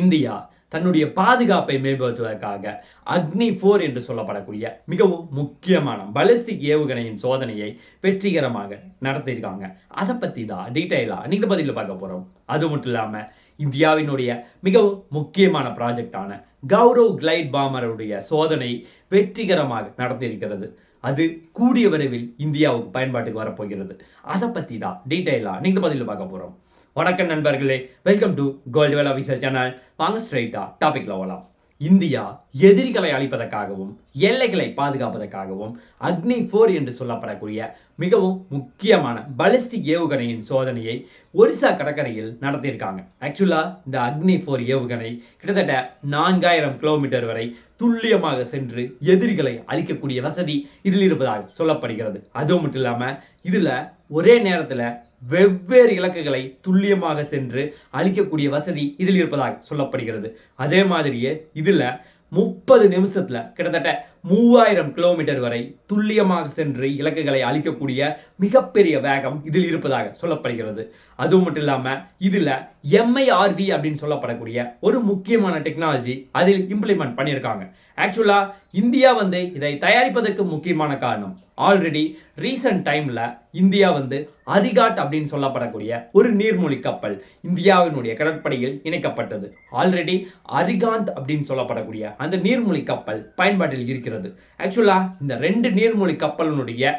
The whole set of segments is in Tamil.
இந்தியா தன்னுடைய பாதுகாப்பை மேம்படுத்துவதற்காக அக்னி ஃபோர் என்று சொல்லப்படக்கூடிய மிகவும் முக்கியமான பலிஸ்டிக் ஏவுகணையின் சோதனையை வெற்றிகரமாக நடத்தியிருக்காங்க. அதை பற்றி தான் டீட்டெயிலாக நீங்கள் பதிலில் பார்க்க போகிறோம் அது மட்டும் இல்லாமல் இந்தியாவினுடைய மிகவும் முக்கியமான ப்ராஜெக்டான கௌரவ் கிளைட் பாமருடைய சோதனை வெற்றிகரமாக நடத்தியிருக்கிறது. அது கூடிய விரைவில் இந்தியாவுக்கு பயன்பாட்டுக்கு வரப்போகிறது. அதை பற்றி தான் டீட்டெயிலாக நீங்கள் பதிலில் பார்க்க போகிறோம் வணக்கம் நண்பர்களே welcome to gold well officer channel வாங்க ஸ்ட்ரைட்டாக டாபிக்கில் போகலாம் இந்தியா எதிரிகளை அழிப்பதற்காகவும் எல்லைகளை பாதுகாப்பதற்காகவும் அக்னி ஃபோர் என்று சொல்லப்படக்கூடிய மிகவும் முக்கியமான பலிஸ்டிக் ஏவுகணையின் சோதனையை ஒரிசா கடற்கரையில் நடத்தியிருக்காங்க. ஆக்சுவலாக இந்த அக்னி ஃபோர் ஏவுகணை கிட்டத்தட்ட நான்காயிரம் கிலோமீட்டர் வரை துல்லியமாக சென்று எதிரிகளை அழிக்கக்கூடிய வசதி இதில் இருப்பதாக சொல்லப்படுகிறது. அதுவும் மட்டும் இல்லாமல் இதில் ஒரே நேரத்தில் வெவ்வேறு இலக்குகளை துல்லியமாக சென்று அழிக்கக்கூடிய வசதி இதில் இருப்பதாக சொல்லப்படுகிறது. அதே மாதிரியே இதில் முப்பது நிமிஷத்தில் கிட்டத்தட்ட மூவாயிரம் கிலோமீட்டர் வரை துல்லியமாக சென்று இலக்குகளை அழிக்கக்கூடிய மிகப்பெரிய வேகம் இதில் இருப்பதாக சொல்லப்படுகிறது. அது மட்டும் இல்லாமல் இதில் எம்ஐஆர்வி அப்படின்னு சொல்லப்படக்கூடிய ஒரு முக்கியமான டெக்னாலஜி அதில் இம்ப்ளிமெண்ட் பண்ணியிருக்காங்க. ஆக்சுவலாக இந்தியா வந்து இதை தயாரிப்பதற்கு முக்கியமான காரணம். ஆல்ரெடி ரீசன்ட் டைமில் இந்தியா வந்து அரிகாட் அப்படின்னு சொல்லப்படக்கூடிய ஒரு நீர்மூழ்கி கப்பல் இந்தியாவினுடைய கடற்படையில் இணைக்கப்பட்டது. ஆல்ரெடி அரிகாந்த் அப்படின்னு சொல்லப்படக்கூடிய அந்த நீர்மூழ்கி கப்பல் பயன்பாட்டில் இருக்கிறது. ஆக்சுவலாக இந்த ரெண்டு நீர்மூழ்கி கப்பலினுடைய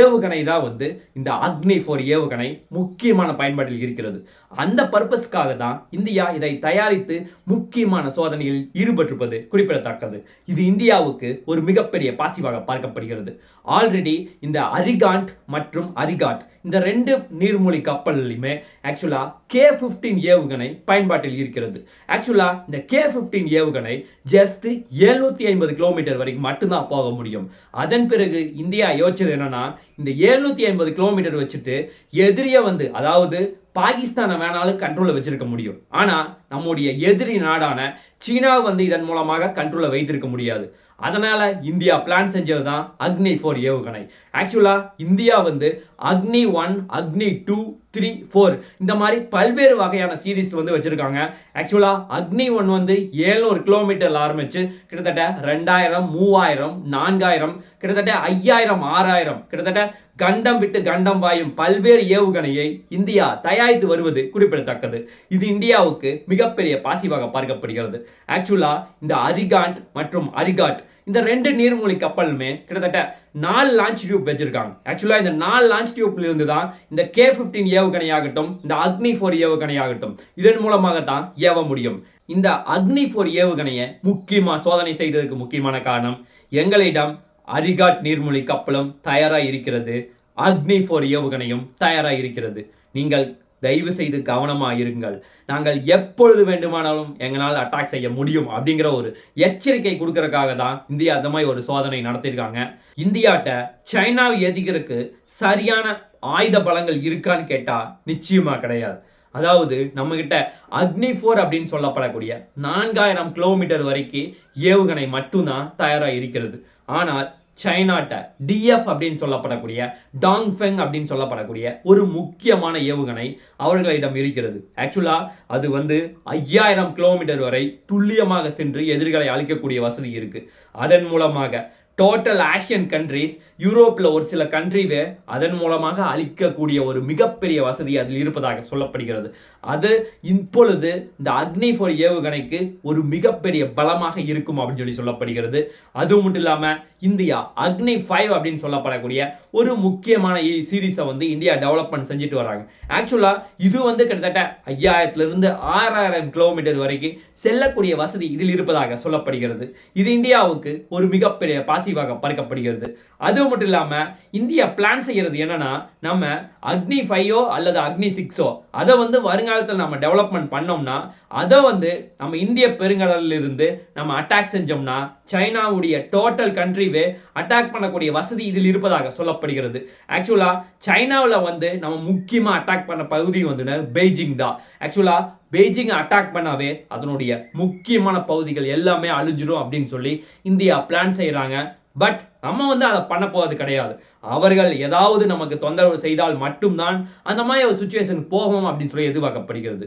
ஏவுகணை தான் வந்து இந்த அக்னி ஃபோர் ஏவுகணை முக்கியமான பயன்பாட்டில் இருக்கிறது. அந்த பர்பஸ்க்காக தான் இந்தியா இதை தயாரித்து முக்கியமான சோதனையில் ஈடுபட்டிருப்பது குறிப்பிடத்தக்கது. இது இந்தியாவுக்கு ஒரு மிகப்பெரிய பாசிவாக பார்க்கப்படுகிறது. ஆல்ரெடி இந்த அரிகாண்ட் மற்றும் அரிகாட் இந்த ரெண்டு நீர்மூழ்கி கப்பல்லையுமே ஆக்சுவலாக கே ஃபிஃப்டீன் ஏவுகணை பயன்பாட்டில் இருக்கிறது. ஆக்சுவலாக இந்த கே ஃபிஃப்டீன் ஏவுகணை ஜஸ்ட் எழுநூற்றி ஐம்பது கிலோமீட்டர் வரைக்கும் மட்டும்தான் போக முடியும். அதன் பிறகு இந்தியா யோசிச்சது என்னன்னா இந்த எழுநூத்தி ஐம்பது கிலோமீட்டர் வச்சுட்டு எதிரியை வந்து அதாவது பாகிஸ்தானை வேணாலும் கண்ட்ரோலில் வச்சிருக்க முடியும். ஆனால் நம்முடைய எதிரி நாடான சீனா வந்து இதன் மூலமாக கண்ட்ரோலில் வைத்திருக்க முடியாது. அதனால் இந்தியா பிளான் செஞ்சது தான் அக்னி ஃபோர் ஏவுகணை. ஆக்சுவலாக இந்தியா வந்து அக்னி ஒன் அக்னி டூ த்ரீ ஃபோர் இந்த மாதிரி பல்வேறு வகையான சீரீஸ் வந்து வச்சுருக்காங்க. ஆக்சுவலாக அக்னி ஒன் வந்து ஏழ்நூறு கிலோமீட்டர் ஆரம்பித்து கிட்டத்தட்ட ரெண்டாயிரம் மூவாயிரம் நான்காயிரம் கிட்டத்தட்ட ஐயாயிரம் ஆறாயிரம் கிட்டத்தட்ட கண்டம் விட்டு கண்டம் வாயும் பல்வேறு ஏவுகணையை இந்தியா தயாரித்து வருவது குறிப்பிடத்தக்கது. இது இந்தியாவுக்கு மிகப்பெரிய பாசிவாக பார்க்கப்படுகிறது. ஆக்சுவலா இந்த அரிகாண்ட் மற்றும் அரிகாட் இந்த ரெண்டு நீர்மூழ்கி கப்பலுமே கிட்டத்தட்ட நாலு லான்ச் டியூப் வச்சிருக்காங்க. ஆக்சுவலாக இந்த நாலு லான்ச் டியூப்ல இருந்து தான் இந்த கே பிப்டீன் ஏவுகணை ஆகட்டும் இந்த அக்னி ஃபோர் ஏவுகணை ஆகட்டும் இதன் மூலமாக தான் ஏவ முடியும். இந்த அக்னி ஃபோர் ஏவுகணையை முக்கியமாக சோதனை செய்ததுக்கு முக்கியமான காரணம் எங்களிடம் அரிகாட் நீர்மூழ்கி கப்பலும் தயாராக இருக்கிறது அக்னி ஃபோர் ஏவுகணையும் தயாராக இருக்கிறது நீங்கள் தயவு செய்து கவனமாக இருங்கள் நாங்கள் எப்பொழுது வேண்டுமானாலும் எங்களால் அட்டாக் செய்ய முடியும் அப்படிங்கிற ஒரு எச்சரிக்கை கொடுக்கறக்காக தான் இந்தியா அந்த மாதிரி ஒரு சோதனை நடத்தியிருக்காங்க. இந்தியாட்ட சைனாவை எதிர்க்கிறதுக்கு சரியான ஆயுத பலங்கள் இருக்கான்னு கேட்டால் நிச்சயமாக கிடையாது. அதாவது நம்மக்கிட்ட அக்னி ஃபோர் அப்படின்னு சொல்லப்படக்கூடிய நான்காயிரம் கிலோமீட்டர் வரைக்கும் ஏவுகணை மட்டும்தான் தயாராக இருக்கிறது ஆனால் சைனாட்ட டிஎஃப் அப்படின்னு சொல்லப்படக்கூடிய டாங்ஃபெங் அப்படின்னு சொல்லப்படக்கூடிய ஒரு முக்கியமான ஏவுகணை அவர்களிடம் இருக்கிறது. ஆக்சுவலாக அது வந்து ஐயாயிரம் கிலோமீட்டர் வரை துல்லியமாக சென்று எதிர்களை அழிக்கக்கூடிய வசதி இருக்குது அதன் மூலமாக டோட்டல் ஆசியன் கண்ட்ரீஸ் யூரோப்பில் ஒரு சில கண்ட்ரிவே அதன் மூலமாக அளிக்கக்கூடிய ஒரு மிகப்பெரிய வசதி அதில் இருப்பதாக சொல்லப்படுகிறது. அது இப்பொழுது இந்த அக்னி ஃபோர் ஏவுகணைக்கு ஒரு மிகப்பெரிய பலமாக இருக்கும் அப்படின்னு சொல்லி சொல்லப்படுகிறது. அது மட்டும் இல்லாமல் இந்தியா அக்னி ஃபைவ் அப்படின்னு சொல்லப்படக்கூடிய ஒரு முக்கியமான சீரீஸை வந்து இந்தியா டெவலப்மெண்ட் செஞ்சுட்டு வராங்க. ஆக்சுவலாக இது வந்து கிட்டத்தட்ட ஐயாயிரத்துலேருந்து ஆறாயிரம் கிலோமீட்டர் வரைக்கும் செல்லக்கூடிய வசதி இதில் இருப்பதாக சொல்லப்படுகிறது. இது இந்தியாவுக்கு ஒரு மிகப்பெரிய பாசிவாக பார்க்கப்படுகிறது அது மட்டும் இல்லாமல் இந்தியா பிளான் செய்யறது என்னன்னா நம்ம அக்னி ஃபைவோ அல்லது அக்னி சிக்ஸோ அதை வந்து வருங்காலத்தில் நம்ம டெவலப்மெண்ட் பண்ணோம்னா அதை வந்து நம்ம இந்திய பெருங்கடலில் இருந்து நம்ம அட்டாக் செஞ்சோம்னா சைனாவுடைய டோட்டல் கண்ட்ரிவே அட்டாக் பண்ணக்கூடிய வசதி இதில் இருப்பதாக சொல்லப்படுகிறது. ஆக்சுவலாக சைனாவில் வந்து நம்ம முக்கியமாக அட்டாக் பண்ண பகுதி வந்து பெய்ஜிங் தான். ஆக்சுவலாக பெய்ஜிங்கை அட்டாக் பண்ணாவே அதனுடைய முக்கியமான பகுதிகள் எல்லாமே அழிஞ்சிடும் அப்படின்னு சொல்லி இந்தியா பிளான் செய்கிறாங்க பட் நம்ம வந்து அதை பண்ண போவது கிடையாது. அவர்கள் ஏதாவது நமக்கு தொந்தரவு செய்தால் மட்டும்தான் அந்த மாதிரி ஒரு சுச்சுவேஷன் போகும் அப்படின்னு சொல்லி எதிர்பார்க்கப்படுகிறது.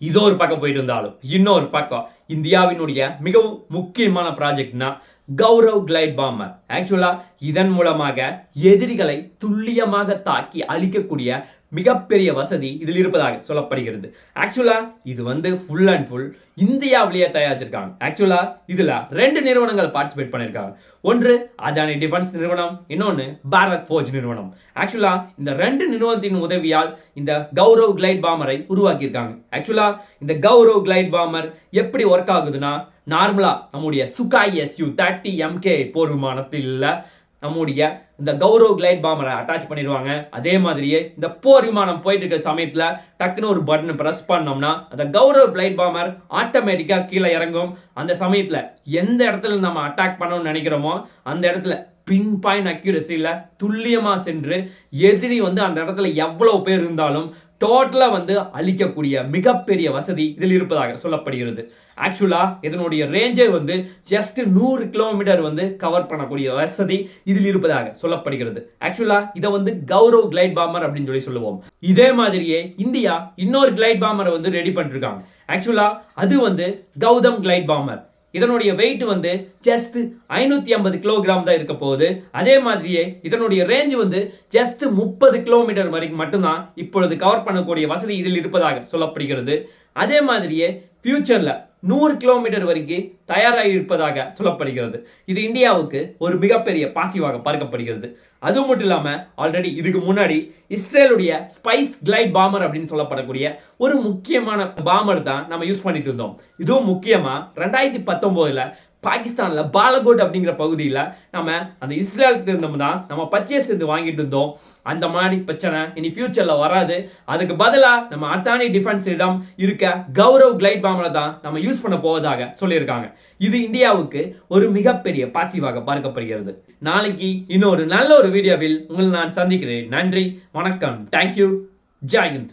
இதோ ஒரு பக்கம் போயிட்டு இருந்தாலும் இன்னொரு பக்கம் இந்தியாவினுடைய மிகவும் முக்கியமான ப்ராஜெக்ட்னா கௌரவ் கிளைட் பாம்பர் ஆக்சுவலாக இதன் மூலமாக எதிரிகளை துல்லியமாக தாக்கி அழிக்கக்கூடிய மிகப்பெரிய வசதி இதில் இருப்பதாக சொல்லப்படுகிறது. ஆக்சுவலா இது வந்து ஃபுல் அண்ட் ஃபுல் இந்தியாவிலேயே தயாரிச்சிருக்காங்க. ஆக்சுவலா இதுல ரெண்டு நிறுவனங்கள் பார்ட்டிசிபேட் பண்ணியிருக்காங்க ஒன்று அதானி டிஃபென்ஸ் நிறுவனம் இன்னொன்று பாரத் ஃபோர்ஜ் நிறுவனம். ஆக்சுவலா இந்த ரெண்டு நிறுவனத்தின் உதவியால் இந்த கௌரவ் கிளைட் பாமரை உருவாக்கியிருக்காங்க. ஆக்சுவலா இந்த கௌரவ் கிளைட் பாமர் எப்படி ஒர்க் ஆகுதுன்னா நார்மலா நம்முடைய சுகாய் எஸ்யூ தேர்ட்டி எம்கே போர் விமானத்தில் நம்முடைய இந்த கௌரவ் கிளைட் பாமரை அட்டாச் பண்ணிடுவாங்க. அதே மாதிரியே இந்த போர் விமானம் போயிட்டு இருக்க சமயத்தில் டக்குன்னு ஒரு பட்டன் ப்ரெஸ் பண்ணோம்னா அந்த கௌரவ் கிளைட் பாமர் ஆட்டோமேட்டிக்காக கீழே இறங்கும். அந்த சமயத்தில் எந்த இடத்துல நம்ம அட்டாக் பண்ணணும்னு நினைக்கிறோமோ அந்த இடத்துல பின் பாயிண்ட் அக்யூரஸியில் துல்லியமாக சென்று எதிரி வந்து அந்த இடத்துல எவ்வளோ பேர் இருந்தாலும் டோட்டலாக வந்து அழிக்கக்கூடிய மிகப்பெரிய வசதி இதில் இருப்பதாக சொல்லப்படுகிறது. ஆக்சுவலாக இதனுடைய ரேஞ்சே வந்து ஜஸ்ட் நூறு கிலோமீட்டர் வந்து கவர் பண்ணக்கூடிய வசதி இதில் இருப்பதாக சொல்லப்படுகிறது. ஆக்சுவலாக இதை வந்து கௌரவ் கிளைட் பாமர் அப்படின்னு சொல்லி சொல்லுவோம். இதே மாதிரியே இந்தியா இன்னொரு கிளைட் பாமரை வந்து ரெடி பண்ணிருக்காங்க. ஆக்சுவலாக அது வந்து கௌதம் கிளைட் பாமர். இதனுடைய வெயிட் வந்து ஜஸ்ட் ஐநூற்றி ஐம்பது கிலோகிராம் தான் இருக்க போகுது. அதே மாதிரியே இதனுடைய ரேஞ்ச் வந்து ஜஸ்ட் முப்பது கிலோமீட்டர் வரைக்கும் மட்டும்தான் இப்பொழுது கவர் பண்ணக்கூடிய வசதி இதில் இருப்பதாக சொல்லப்படுகிறது. அதே மாதிரியே ஃபியூச்சரில் நூறு கிலோமீட்டர் வரைக்கும் தயாராகி இருப்பதாக சொல்லப்படுகிறது. இது இந்தியாவுக்கு ஒரு மிகப்பெரிய பாசிவாக பார்க்கப்படுகிறது. அது மட்டும் இல்லாமல் ஆல்ரெடி இதுக்கு முன்னாடி இஸ்ரேலுடைய ஸ்பைஸ் கிளைட் பாமர் அப்படின்னு சொல்லப்படக்கூடிய ஒரு முக்கியமான பாமர் தான் நம்ம யூஸ் பண்ணிட்டு இருந்தோம். இதுவும் முக்கியமாக ரெண்டாயிரத்தி பத்தொம்போதில் பாகிஸ்தானில் பாலகோட் அப்படிங்கிற பகுதியில் நம்ம அந்த இஸ்ரேலுக்கு இருந்தோம் தான். நம்ம பர்ச்சேஸ் இருந்து வாங்கிட்டு இருந்தோம். அந்த மாதிரி பிரச்சனை இனி ஃபியூச்சரில் வராது. அதுக்கு பதிலாக நம்ம அத்தானி டிஃபென்ஸ் இடம் இருக்க கௌரவ் கிளைட் பாம்பரை தான் நம்ம யூஸ் பண்ண போவதாக சொல்லியிருக்காங்க. இது இந்தியாவுக்கு ஒரு மிகப்பெரிய பாசிவாக பார்க்கப்படுகிறது. நாளைக்கு இன்னொரு நல்ல ஒரு வீடியோவில் உங்களை நான் சந்திக்கிறேன். நன்றி வணக்கம். தேங்க்யூ ஜெயந்த்